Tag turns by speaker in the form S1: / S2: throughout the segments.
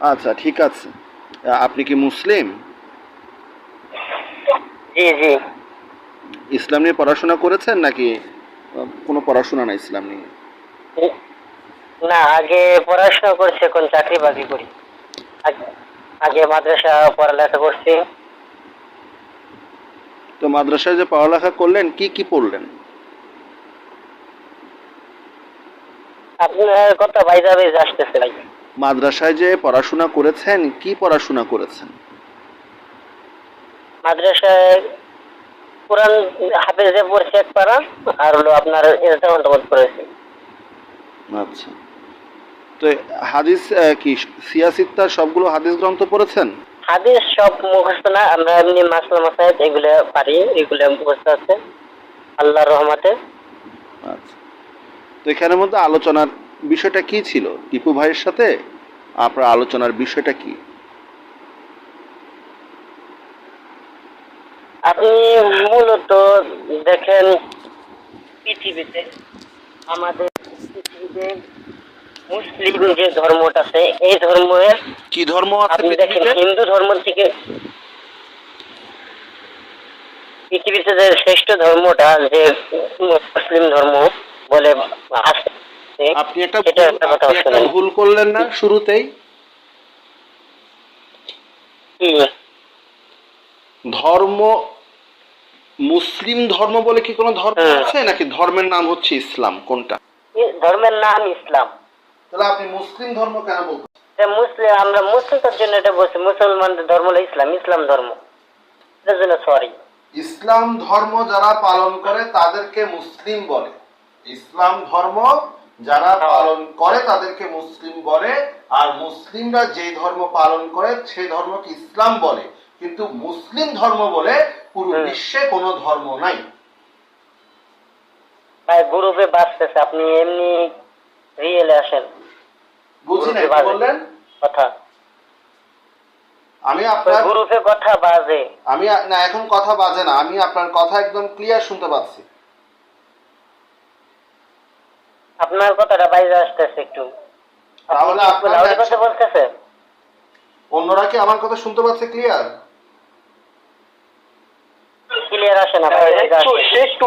S1: আচ্ছা ঠিক আছে। আপনি কি মুসলিম?
S2: জি জি।
S1: ইসলাম নিয়ে পড়াশোনা করেছেন নাকি? কোনো পড়াশোনা না ইসলাম নিয়ে?
S2: না আগে পড়াশোনা করছি এখন চাকরি বাকরি করি। আগে- মাদ্রাসা পড়ালেখা করছি।
S1: তো মাদ্রাসায় যে পড়ালেখা করলেন কি কি পড়লেন?
S2: আপনার কথা বেজ আসতেছে ভাই।
S1: মাদ্রাসায় যে পড়াশোনা করেছেন কি পড়াশোনা করেছেন?
S2: মাদ্রাসায় কোরআন হাফেজে পড়ছি এক পারা আর হলো আপনার পড়েছি।
S1: আচ্ছা। তো হাদিস কি সিয়াসিত্তার সবগুলো হাদিস গ্রন্থ পড়েছেন?
S2: হাদিস সব মুখস্থ না আমরা এমনি মাসলা মাসায়দ এগুলো পারি এগুলো মুখস্থ আছে আল্লাহর রহমতে।
S1: আচ্ছা। তো এখানের মধ্যে আলোচনার বিষয়টা কি ছিল? টিপু ভাইয়ের সাথে আপনার আলোচনার বিষয়টা কি?
S2: আপনি মূলত দেখেন পৃথিবীতে আমাদের পৃথিবীতে মুসলিম যে ধর্মটা আছে এই ধর্মের
S1: কি ধর্ম
S2: আপনি দেখেন হিন্দু ধর্ম থেকে পৃথিবীতে যে শ্রেষ্ঠ ধর্মটা যে মুসলিম ধর্ম বলে আছে
S1: আপনি একটা ভুল- আপনি একটা ভুল করলেন না শুরুতেই? ধর্ম মুসলিম ধর্ম বলে কি কোনো ধর্ম
S2: হ্যাঁ।
S1: আছে? নাকি ধর্মের নাম হচ্ছে ইসলাম? কোনটা?
S2: ধর্মের নাম ইসলাম।
S1: তাহলে আপনি মুসলিম ধর্ম কেন বলছেন
S2: মুসলিম আমরা মুসলিমদের জন্য এটা বলছি। মুসলমানদের ধর্ম হলো ইসলাম ইসলাম ধর্ম। এটার জন্য সরি।
S1: ইসলাম ধর্ম যারা পালন করে তাদেরকে মুসলিম বলে। ইসলাম ধর্ম যারা পালন করে তাদেরকে মুসলিম বলে আর মুসলিমরা যে ধর্ম পালন করে সে ধর্মকে ইসলাম বলে। কিন্তু মুসলিম ধর্ম বলে পুরো বিশ্বে কোনো ধর্ম নাই।
S2: ভাই গ্রুপে বাঁচতেছে আপনি এমনি রিয়েলে আসেন।
S1: বুঝি না। বললেন?
S2: কথা।
S1: আমি আপনার
S2: গ্রুপে কথা বাজে।
S1: আমি না এখন কথা বাজে না। আমি আপনার কথা একদম ক্লিয়ার শুনতে পাচ্ছি।
S2: আপনার কথাটা বাইরে আসতেছে একটু।
S1: তাহলে আপনার
S2: কথা বলতেছে
S1: অন্যরা কি আমার কথা শুনতে পাচ্ছে ক্লিয়ার
S2: ক্লিয়ার আসে না
S3: একটু
S2: আসে।
S3: একটু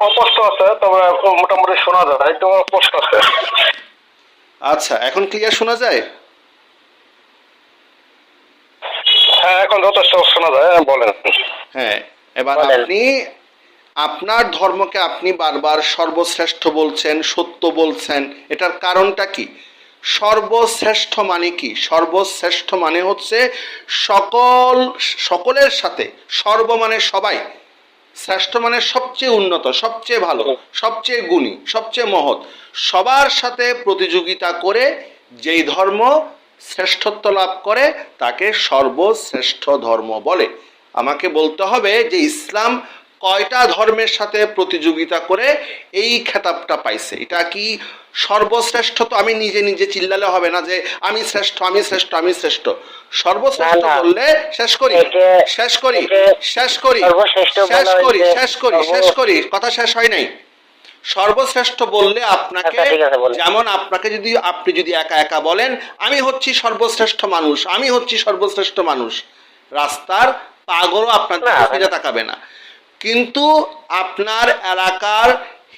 S3: অস্পষ্ট আছে তবে মোটামুটি শোনা যায় একটু অস্পষ্ট আছে।
S1: আচ্ছা এখন ক্লিয়ার শোনা যায়?
S3: হ্যাঁ এখন যথেষ্ট শোনা যায় হ্যাঁ, বলেন।
S1: হ্যাঁ এবার আপনি আপনার ধর্মকে আপনি বারবার সর্বশ্রেষ্ঠ বলছেন, সত্য বলছেন, এটার কারণটা কি? সর্বশ্রেষ্ঠ মানে কি? সর্বশ্রেষ্ঠ মানে হচ্ছে সকল, সকলের সাথে, সর্ব মানে সবাই। শ্রেষ্ঠ মানে সবচেয়ে উন্নত, সবচেয়ে ভালো, সবচেয়ে গুণী, সবচেয়ে মহৎ। সবার সাথে প্রতিযোগিতা করে যেই ধর্ম শ্রেষ্ঠত্ব লাভ করে, তাকে সর্বশ্রেষ্ঠ ধর্ম বলে। আমাকে বলতে হবে যে ইসলাম কয়টা ধর্মের সাথে প্রতিযোগিতা করে এই খেতাবটা পাইছে? এটা কি সর্বশ্রেষ্ঠ? তো আমি নিজে নিজে চিল্লালে হবে না যে আমি শ্রেষ্ঠ আমি শ্রেষ্ঠ আমি শ্রেষ্ঠ। সর্বশ্রেষ্ঠ। বললে শেষ করি। শেষ করি শেষ করি শেষ করি শেষ করি শেষ করি। কথা শেষ হয় নাই? সর্বশ্রেষ্ঠ বললে আপনাকে
S2: আচ্ছা।
S1: যেমন আপনাকে যদি আপনি যদি একা একা বলেন আমি হচ্ছি সর্বশ্রেষ্ঠ মানুষ আমি হচ্ছি সর্বশ্রেষ্ঠ মানুষ। রাস্তার পাগলও আপনার দিকে ফিরে তাকাবে না। কিন্তু আপনার এলাকার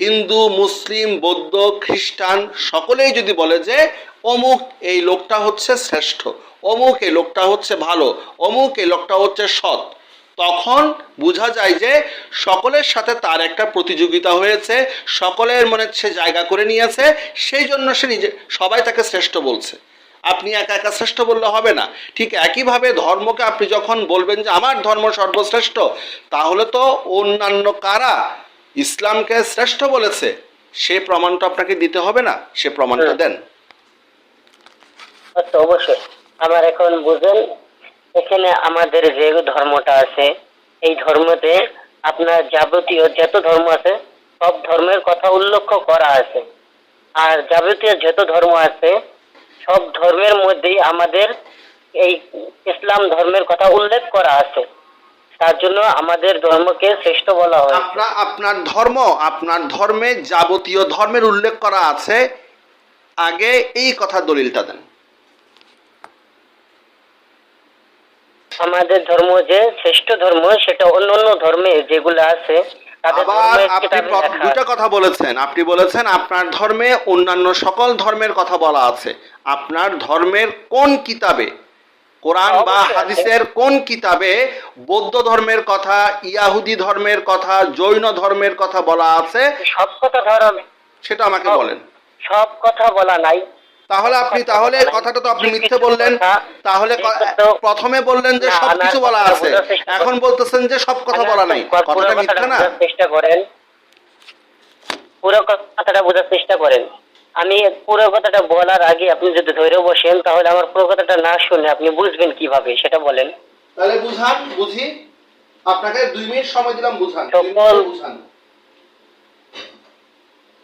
S1: হিন্দু, মুসলিম, বৌদ্ধ, খ্রিস্টান সকলেই যদি বলে যে, অমুক এই লোকটা হচ্ছে শ্রেষ্ঠ, অমুক এই লোকটা হচ্ছে ভালো, অমুক এই লোকটা হচ্ছে সৎ, তখন বোঝা যায় যে সকলের সাথে তার একটা প্রতিযোগিতা হয়েছে, সকলের মনে সে জায়গা করে নিয়েছে, সেই জন্য সে নিজে, সবাই তাকে শ্রেষ্ঠ বলছে। আপনি একা একা শ্রেষ্ঠ বললে হবে না। ঠিক একইভাবে ধর্মকে আপনি যখন বলবেন যে আমার ধর্ম সর্বশ্রেষ্ঠ তাহলে তো অন্যান্য কারা ইসলামকে শ্রেষ্ঠ বলেছে সে প্রমাণটা আপনাকে দিতে হবে না সে প্রমাণটা দেন।
S2: আচ্ছা, অবশ্যই। আমার এখন বুঝেন এখানে আমাদের যে ধর্মটা আছে এই ধর্মতে আপনার যাবতীয় যত ধর্ম আছে সব ধর্মের কথা উল্লেখ করা আছে। আর যাবতীয় যত ধর্ম আছে সব ধর্মের মধ্যেই আমাদের এই ইসলাম ধর্মের কথা উল্লেখ করা আছে। তার জন্য আমাদের ধর্মকে শ্রেষ্ঠ বলা হয়।
S1: আপনার আপনার ধর্ম আপনার ধর্মে যাবতীয় ধর্মের উল্লেখ করা আছে। আগে এই কথা দলিলটা দেন।
S2: আমাদের ধর্ম যে শ্রেষ্ঠ ধর্ম সেটা অন্য অন্য ধর্মে যেগুলো আছে
S1: আবার আপনি দুইটা কথা বলেছেন। আপনি বলেছেন আপনার ধর্মে অন্যান্য সকল ধর্মের কথা বলা আছে। আপনার ধর্মের কোন কিতাবে? কোরআন বা হাদিসের কোন কিতাবে বৌদ্ধ ধর্মের কথা ইয়াহুদি ধর্মের কথা জৈন ধর্মের কথা বলা আছে?
S2: সব কথা ধরো
S1: সেটা আমাকে বলেন।
S2: সব কথা বলা নাই।
S1: তাহলে আপনি তাহলে কথাটা তো আপনি মিথ্যে বললেন। তাহলে প্রথমে বললেন যে সব কিছু বলা আছে। এখন বলতেছেন যে সব কথা বলা নাই। কথাটা মিথ্যা না?
S2: চেষ্টা করেন। পুরো কথাটা বোঝার চেষ্টা করেন। আমি পুরো কথাটা বলার আগে আপনি যদি ধরে বসেন তাহলে আমার পুরো কথাটা না শুনে আপনি বুঝবেন কীভাবে সেটা বলেন।
S1: তাহলে বুঝান বুঝি। আপনাকে দুই মিনিট সময় দিলাম বুঝান।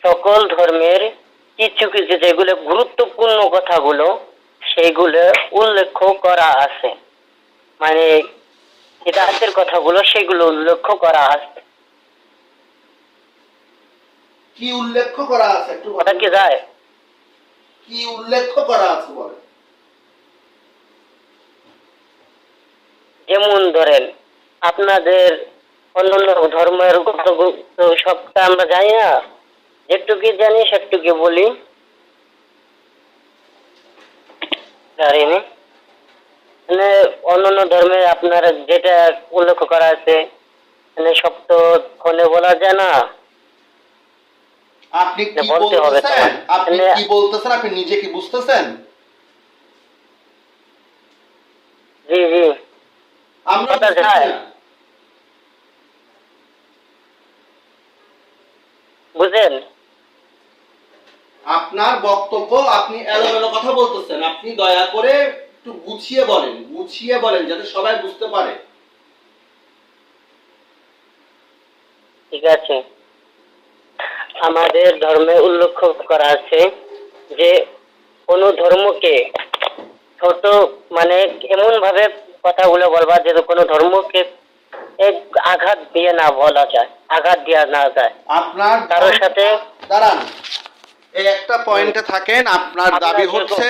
S2: সকল ধর্মের কিছু কিছু যেগুলো গুরুত্বপূর্ণ কথাগুলো সেইগুলো উল্লেখ করা আছে। মানে হিদায়তের কথাগুলো সেগুলো উল্লেখ করা আছে।
S1: কি উল্লেখ করা আছে একটু
S2: কথা কি যায়?
S1: কি উল্লেখ করা আছে বলেন।
S2: যেমন ধরেন আপনাদের অন্যান্য ধর্মের সবটা আমরা জানি না? যেটুকু জানি সেটুকু বলি। জানি মানে অন্যান্য ধর্মে আপনার যেটা উল্লেখ করা আছে মানে সব তো ফোনে বলা যায় না।
S1: আপনি কি বলতেছেন? আপনি কি বলতেছেন? আপনি নিজে কি বুঝতেছেন?
S2: জি জি।
S1: আমরা।
S2: বুঝেন?
S1: আপনার বক্তব্য আপনি এলোমেলো কথা বলতেছেন। আপনি দয়া করে একটু গুছিয়ে বলেন গুছিয়ে বলেন যাতে সবাই বুঝতে পারে।
S2: ঠিক আছে। আমাদের ধর্মে উল্লেখ করা আছে যে কোন ধর্মকে ছোট মানে এমন ভাবে কথাগুলো বলবা যে কোনো ধর্মকে এক আঘাত দিয়ে না বলা যায় আঘাত দেওয়া না যায়।
S1: আপনার
S2: কারোর সাথে
S1: দাঁড়ান। এই একটা পয়েন্টে থাকেন আপনার দাবি হচ্ছে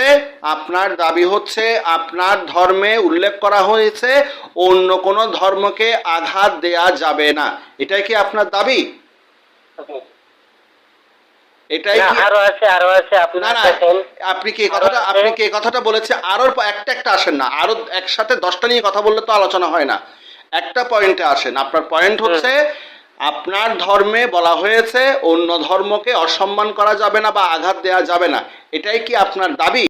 S1: আপনার দাবি হচ্ছে আপনার ধর্মে উল্লেখ করা হয়েছে অন্য কোনো ধর্মকে আঘাত দেয়া যাবে না। এটাই কি আপনার দাবি? এটাই কি
S2: আরও আছে আরও আছে
S1: না না আপনি কি কথাটা আপনি কি কথাটা বলেছে? আরও একটা একটা আসেন না আরও একসাথে দশটা নিয়ে কথা বললে তো আলোচনা হয় না। একটা পয়েন্টে আসেন আপনার পয়েন্ট হচ্ছে আপনার ধর্মে বলা হয়েছে, অন্য ধর্মকে অসম্মান করা যাবে না বা আঘাত দেওয়া যাবে না। এটাই কি আপনার দাবি?